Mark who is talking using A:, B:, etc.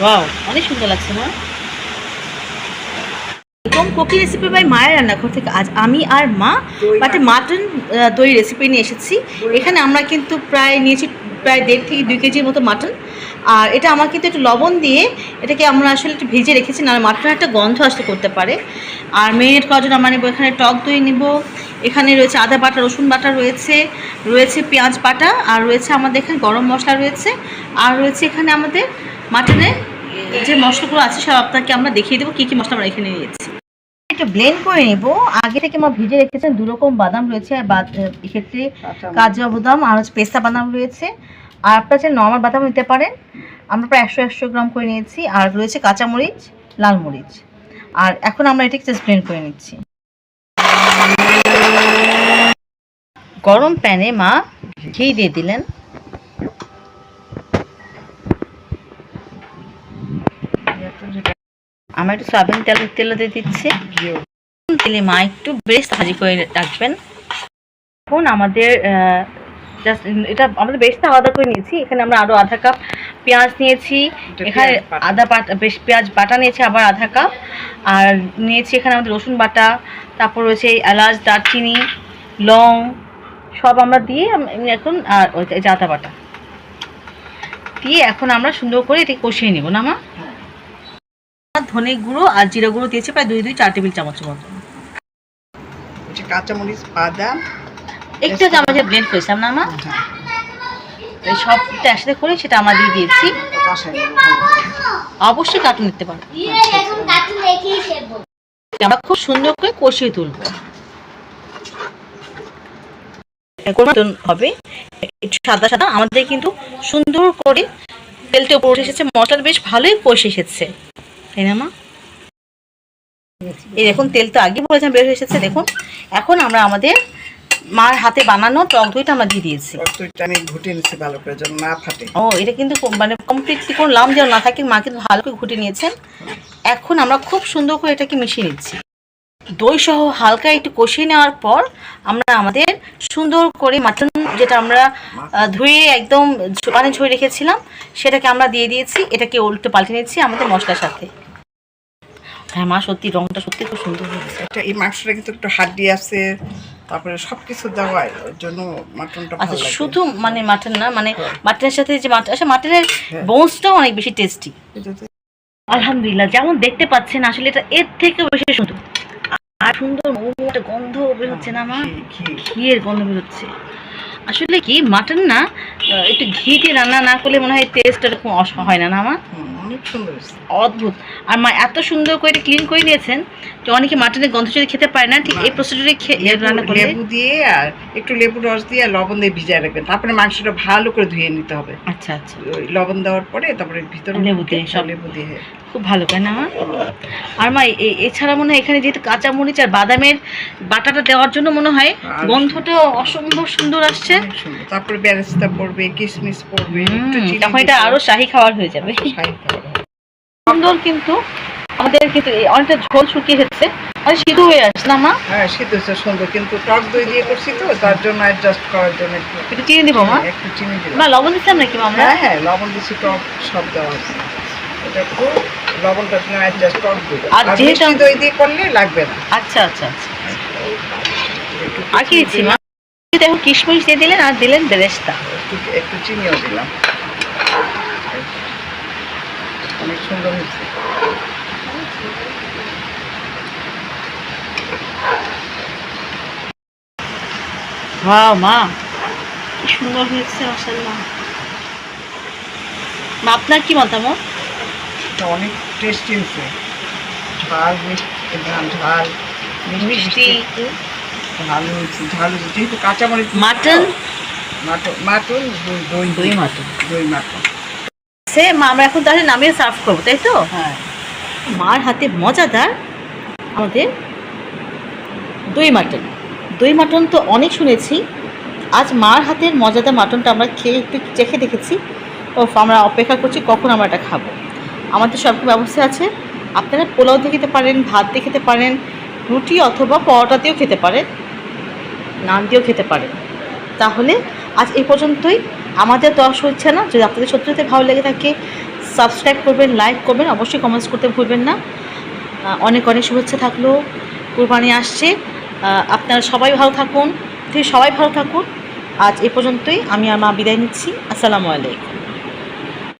A: Wow অনেক সুন্দর লাগছে না এরকম কুকি রেসিপি বাই মায়ের রান্নাঘর থেকে আজ আমি আর মা বাটে মাটন দই রেসিপি নিয়ে এসেছি। এখানে আমরা কিন্তু প্রায় নিয়েছি প্রায় দেড় থেকে দুই কেজির মতো মাটন আর এটা আমার কিন্তু একটু লবণ দিয়ে এটাকে আমরা আসলে একটু ভেজে রেখেছি না মাটনের একটা গন্ধ আসতে করতে পারে। আর মেরিনেট করার জন্য আমরা নেব এখানে টক দই নিব। এখানে রয়েছে আদা বাটা রসুন বাটা রয়েছে রয়েছে পেঁয়াজ বাটা আর রয়েছে আমাদের এখানে গরম মশলা রয়েছে আর রয়েছে এখানে আমাদের মাটনের যে মশলাগুলো আছে সব আপনাকে আমরা দেখিয়ে দেবো কী কী মশলা আমরা এখানে নিয়েছি। একটু ব্লেন্ড করে নেব। আগে থেকে আমার ভিজে রেখেছেন দু রকম বাদাম রয়েছে আর বাদ এক্ষেত্রে কাজু বাদাম আর হচ্ছে পেস্তা বাদাম রয়েছে। আর আপনার যে নর্মাল বাদাম নিতে পারেন। আমরা প্রায় একশো একশো গ্রাম করে নিয়েছি আর রয়েছে কাঁচামরিচ লাল মরিচ আর এখন আমরা এটাকে জাস্ট ব্লেন্ড করে নিচ্ছি। গরম প্যানে মা ঘি দিয়ে দিলেন। আমরা একটু সয়াবিন তেল তেল দিয়ে দিচ্ছি। তেলে মা একটু বেশ ভাজি করে রাখবেন। এখন আমাদের জাস্ট এটা আমাদের বেশটা আলাদা করে নিয়েছি। এখানে আমরা আরও আধা কাপ পেঁয়াজ নিয়েছি। এখানে। আদা বাটা। বেশ পেঁয়াজ বাটা নিয়েছি আবার আধা কাপ। আর নিয়েছি এখানে আমাদের রসুন বাটা। তারপর রয়েছে এলাচ দারচিনি লং সব আমরা দিয়ে এখন আর ওই যে বাটা। দিয়ে এখন আমরা সুন্দর করে এটি কষিয়ে নেব না মা? ধনে গুঁড়ো আর জিরা গুঁড়ো দিয়েছি প্রায় দুই দুই চার টেবিল চামচের মতো।
B: কাঁচামরিচ বাদাম
A: একটু চামচে ব্লেন্ড করেছিলাম না মা?
B: হ্যাঁ,
A: এই সবটা একসাথে করে সেটা আমরা দিয়ে দিয়েছি। অবশ্যই কাটুন নিতে পারো।
C: এখন কাটু রেখেই সেবো
A: আমরা খুব সুন্দর করে কষিয়ে তুলবো। মতন হবে। একটু সাদা সাদা। আমাদের কিন্তু সুন্দর করে তেলটা উপরে এসেছে। মশলাটা বেশ ভালোই কষে এসেছে। তাই না মা? এই দেখুন তেল তো আগে বলেছিলাম বের হয়ে এসেছে। দেখুন এখন আমরা আমাদের মার হাতে বানানো টক দইটা আমরা দিয়ে দিয়েছি।
B: টক দইটা আমি ঘুটে নিচ্ছি ভালো করে যেন না ফাটে।
A: ও এটা কিন্তু মানে কমপ্লিটলি কোনো লাম যেন না থাকে। মা কিন্তু ভালো করে ঘুটে নিয়েছেন। এখন আমরা খুব সুন্দর করে এটাকে মিশিয়ে নিচ্ছি। দই সহ হালকা একটু কষিয়ে নেওয়ার পর আমরা আমাদের সুন্দর করে মাটন যেটা আমরা ধুয়ে একদম মানে ঝরে রেখেছিলাম সেটাকে আমরা দিয়ে দিয়েছি। এটাকে উল্টো পাল্টে নিচ্ছি আমাদের মশলার সাথে। হ্যাঁ মা সত্যি রংটা সত্যি খুব সুন্দর হয়েছে।
B: এটা এই মাংসটা কিন্তু একটু হাড্ডি আছে তারপরে সব কিছু দেওয়ায় ওর জন্য মাটনটা
A: আচ্ছা শুধু মানে মাটন না মানে
B: হ্যাঁ।
A: মাটনের সাথে যে মাটন আসলে মাটনের
B: হ্যাঁ।
A: বোনসটাও অনেক বেশি টেস্টি আলহামদুলিল্লাহ যেমন দেখতে পাচ্ছেন আসলে এটা এর থেকে বেশি সুন্দর। আর সুন্দর মোমো একটা গন্ধ বের হচ্ছে না মা? ঘিয়ের গন্ধ বের হচ্ছে। আসলে কি মাটন না একটু ঘি দিয়ে রান্না না করলে মনে হয় টেস্ট এরকম হয় না না মা?
B: সুন্দর
A: অদ্ভুত। আর মা এত সুন্দর করে ক্লিন করে নিয়েছেন যে অনেকে মাটনের গন্ধ যদি খেতে পারে না। ঠিক এই প্রসিডিউরে রান্না করলে
B: লেবু দিয়ে আর একটু লেবু রস দিয়ে আর লবণ দিয়ে ভিজায় রাখবেন। তারপরে মাংসটা ভালো করে ধুয়ে নিতে হবে।
A: আচ্ছা আচ্ছা।
B: ওই লবণ দেওয়ার পরে তারপরে ভিতরে
A: লেবু দিয়ে সব।
B: লেবু দিয়ে।
A: খুব ভালো তাই না মা? আর মা এছাড়া মনে হয় এখানে যেহেতু কাঁচামরিচ আর বাদামের বাটাটা দেওয়ার জন্য মনে হয় গন্ধটা অসম্ভব সুন্দর আসছে।
B: তারপরে বেরেস্তা পড়বে কিশমিশ পড়বে
A: তখন এটা
B: দিতে
A: আরও শাহী খাবার হয়ে যাবে।
B: শাহি হবে।
A: সুন্দর কিন্তু আমাদের কিন্তু অনেকটা ঝোল শুকিয়ে এসেছে মানে সিদ্ধ হয়ে আসছে না মা?
B: হ্যাঁ শীত হচ্ছে সুন্দর। কিন্তু টক দই দিয়ে করছি তো তার জন্য অ্যাডজাস্ট করার জন্য একটু
A: চিনি দিব মা?
B: একটু চিনি দিলাম।
A: মা লবণ দিচ্ছিলাম নাকি মা
B: হ্যাঁ হ্যাঁ লবণ দিচ্ছি টক সব দেওয়া আছে। এটা একটু লবণটা জন্য অ্যাডজাস্ট টক দই।
A: আর
B: আর
A: যেহেতু-
B: দই দিয়ে করলে লাগবে না।
A: আচ্ছা আচ্ছা আচ্ছা।
B: একটু
A: আর কি দিচ্ছি মা? দেখো কিশমিশ দিয়ে দিলেন আর দিলেন বেরেস্তা।
B: একটু একটু চিনিও দিলাম। অনেক সুন্দর হয়েছে।
A: ওয়াও মা। কি সুন্দর হয়েছে মাশাআল্লাহ। মা আপনার কি মতামত?
B: অনেক টেস্টি হয়েছে। ঝাল মিষ্টি ঝাল
A: মিষ্টি
B: ঝাল হয়েছে। ঝাল হয়েছে। যেহেতু কাঁচামরিচ
A: মাটন?
B: মাটন মাটন দই দই
A: মাটন।
B: দই মাটন।
A: সে মা আমরা এখন তাহলে নামিয়ে সার্ভ করব তাই তো?
B: হ্যাঁ।
A: মার হাতে মজাদার আমাদের দই মাটন। দই মাটন তো অনেক শুনেছি। আজ মার হাতের মজাদার মাটনটা আমরা খেয়ে একটু চেখে দেখেছি। ও আমরা অপেক্ষা করছি কখন আমরা এটা খাব। আমাদের সব ব্যবস্থা আছে। আপনারা পোলাও দিয়ে খেতে পারেন ভাত দিয়ে খেতে পারেন রুটি অথবা পরোটা দিয়েও খেতে পারেন নান দিয়েও খেতে পারেন। তাহলে আজ এই পর্যন্তই। আমাদের দশ হচ্ছে না। যদি আপনাদের সত্যি সত্যি ভালো লেগে থাকে সাবস্ক্রাইব করবেন লাইক করবেন, অবশ্যই কমেন্টস করতে ভুলবেন না। অনেক অনেক শুভেচ্ছা থাকল। কুরবানি আসছে। আপনারা সবাই ভালো থাকুন। সবাই ভালো থাকুন। আজ এ পর্যন্তই। আমি আমার বিদায় নিচ্ছি। আসসালামু আলাইকুম।